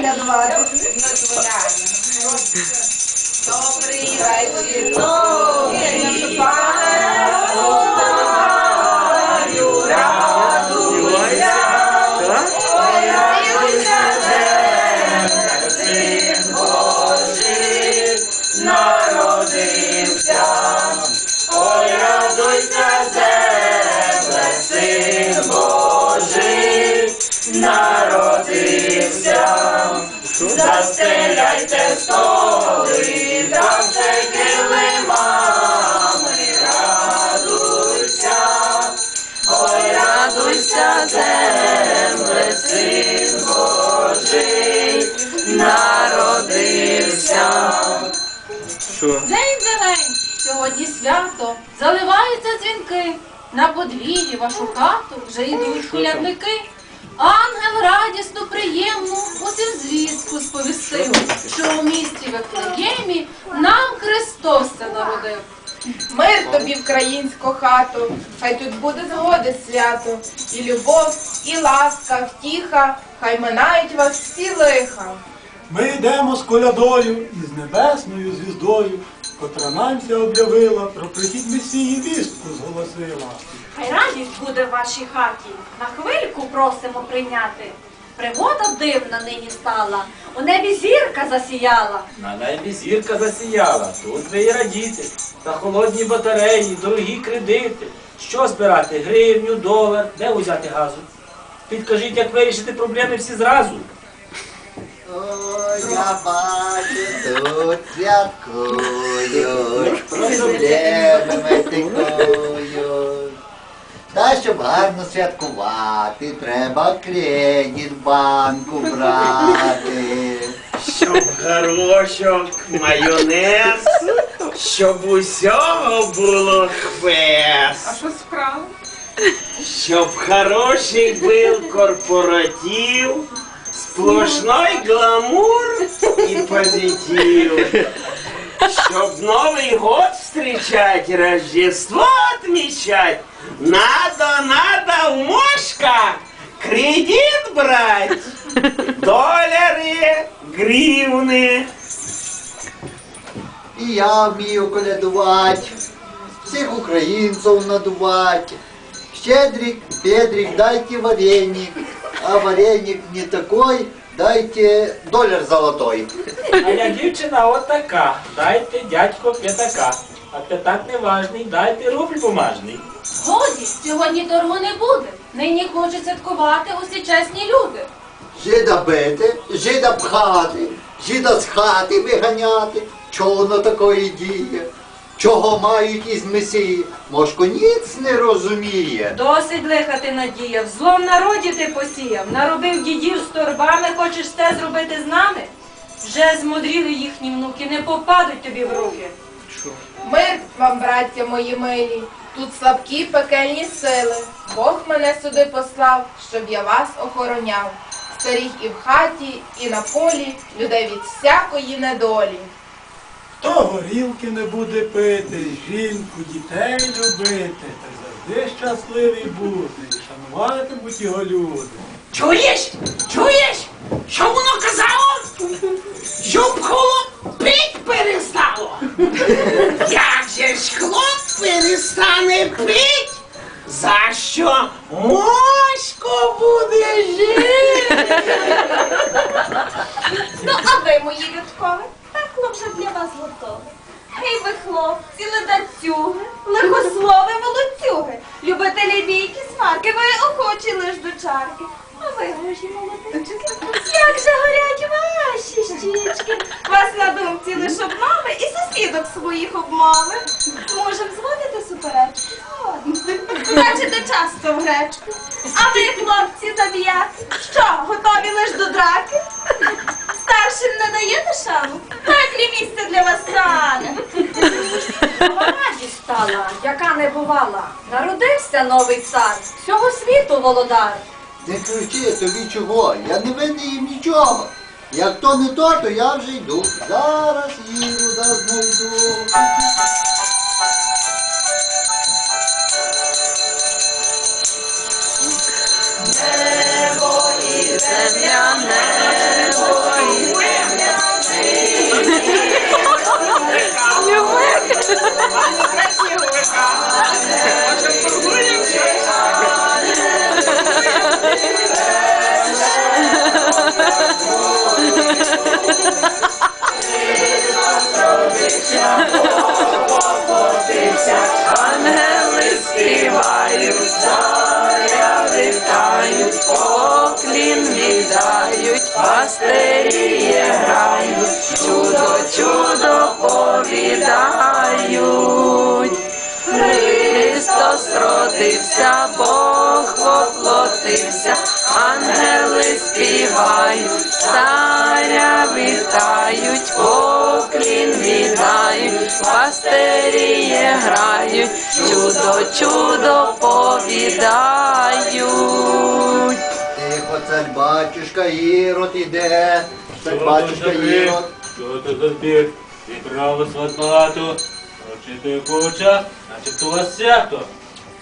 колядувати. Добрий вечір, новий пане, День зелень, сьогодні свято, заливаються дзвінки. На подвір'ї вашу хату вже йдуть колядники. Ангел радісну, приємну усім звістку сповістив, що у місті Вифлеємі нам Христос це народив. Мир тобі, українську хату, хай тут буде згоди свято, і любов, і ласка, втіха, хай минають вас всі лиха. Ми йдемо з колядою і з небесною звіздою, котра нам ся об'явила, про прихід Месії вістку зголосила. Хай радість буде в вашій хаті. На хвильку просимо прийняти. Пригода дивна нині стала. У небі зірка засіяла. На небі зірка засіяла, тут ви і радіти. Та холодні батареї, дорогі кредити. Що збирати? Гривню, долар, де узяти газу? Підкажіть, як вирішити проблеми всі зразу. Ой, я бачу, тут святкують, проблеми стикують. Та щоб гарно святкувати, треба кредит банку брати. Щоб горошок, майонез, щоб усього було хвест. А що справа? Щоб хороший був корпоратив, сплошной гламур и позитив. Чтоб Новый год встречать, Рождество отмечать, надо, надо в мошка кредит брать. Доллары, гривны. І я вмію колядувати, всіх українців надувати. Щедрик, Педрик, дайте вареник, а вареник не такой, дайте доллар золотой. А я дівчина отака. Дайте дядько п'ятака. А п'ятак не важний, дайте рубль бумажний. Годі, сьогодні торгу не буде. Нині хочуть святкувати усі чесні люди. Жида бити, жида пхати, жида з хати виганяти. Чого воно такої діє? Чого мають із месії? Мошко ніц не розуміє. Досить лихати надіяв. Злом народі ти посіяв. Наробив дідів з торбами, хочеш те зробити з нами? Вже змудріли їхні внуки, не попадуть тобі в руки. Мир вам, браття мої милі, тут слабкі пекельні сили. Бог мене сюди послав, щоб я вас охороняв. Старіх і в хаті, і на полі, людей від всякої недолі. Хто горілки не буде пити, жінку, дітей любити, та завжди щасливий бути, і шануватимуть його люди. Чуєш? Чуєш? Що воно казало? Щоб хлоп на думці лиш і сусідок своїх обмови. Можем зводити суперечки? Згодні. Бачите часто в гречку. А ви, хлопці, забіяти, що, готові лиш до драки? Старшим не даєте шану? Пеклі місце для вас стане. Стала, яка не бувала. Народився новий цар, всього світу володар. Не кричи, тобі чого? Я не винний їм нічого. Як то не то, то я вже йду. Зараз їду, да знайду. Воплотився, ангели співають, царя вітають, поклін віддають, пастирі грають, чудо, чудо повідають. Тихо, цар батюшка Ірод іде. Цар батюшка Ірод. Що це за збір? Зібрав вас вас багато. Прочитую по очах, начебто у вас свято.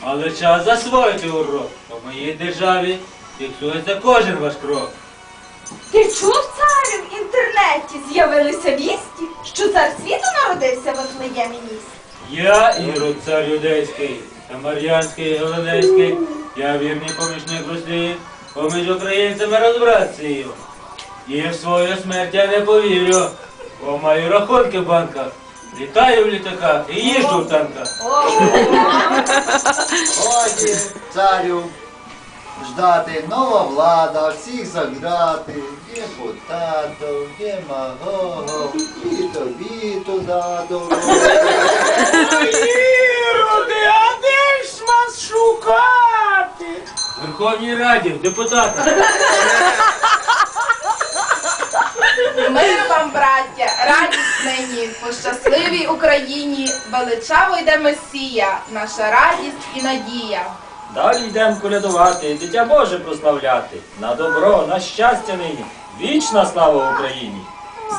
Але час засвоїти урок. У моїй державі фіксується кожен ваш крок. Ти чув, царю, в інтернеті з'явилися вісті, що цар світу народився в Вифлеємі місті? Я Ірод, цар юдейський, та Мар'янський Галилейський, я вірний помічник Росії, поміж українцями розбратцію. І в свою смерть я не повірю, бо маю рахунки в банках, літаю в літаках і їжджу в танках. Годі, царю, ждати нова влада, всіх заграти, депутатів, демагогів, і тобі туди дорогу. Іроди, а де ж вас шукати? В Верховній Раді, в депутатах. Мир вам, браття, радість нині, по щасливій Україні, величаво йде Месія, наша радість і надія. Далі йдемо колядувати, дитя Боже прославляти. На добро, на щастя нині. Вічна слава Україні!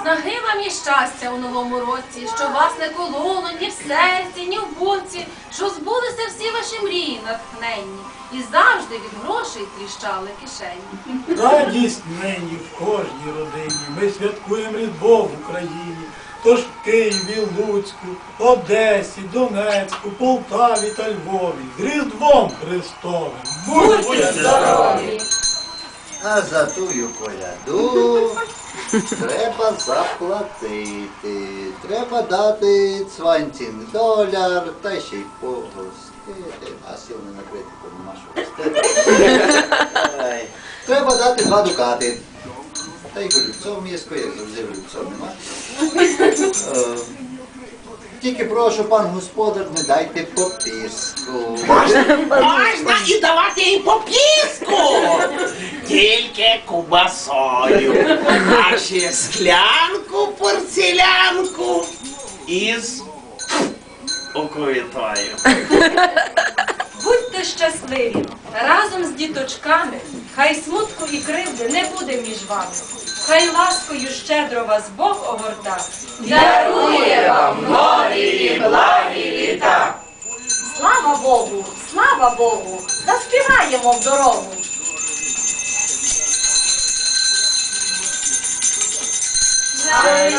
Снаги вам і щастя у новому році, що вас не кололо ні в серці, ні в боці, що збулися всі ваші мрії натхненні, і завжди від грошей тріщали кишені. Радість нині в кожній родині. Ми святкуємо Різдво в Україні. Тож в Києві, Луцьку, Одесі, Донецьку, Полтаві та Львові. З Різдвом Христовим. Будьте здорові! А за тую коляду треба заплатити. Треба дати цванцін доляр та ще й погостити. А сіл не накрити, бо нема що гостити. Ай. Треба дати два дукати. Та й голубцов м'яско, як завжди голубцов нема. Е, Тільки прошу, пан господар, не дайте пописку. Можна і давати і по піску. Тільки кубасою. А ще склянку, порцелянку із оковитою. Будьте щасливі разом з діточками, хай смутку і кривди не буде між вами. Хай ласкою щедро вас Бог огорта. Дарує вам нові і благі літа. Слава Богу, слава Богу, заспіваємо в дорогу. Ой,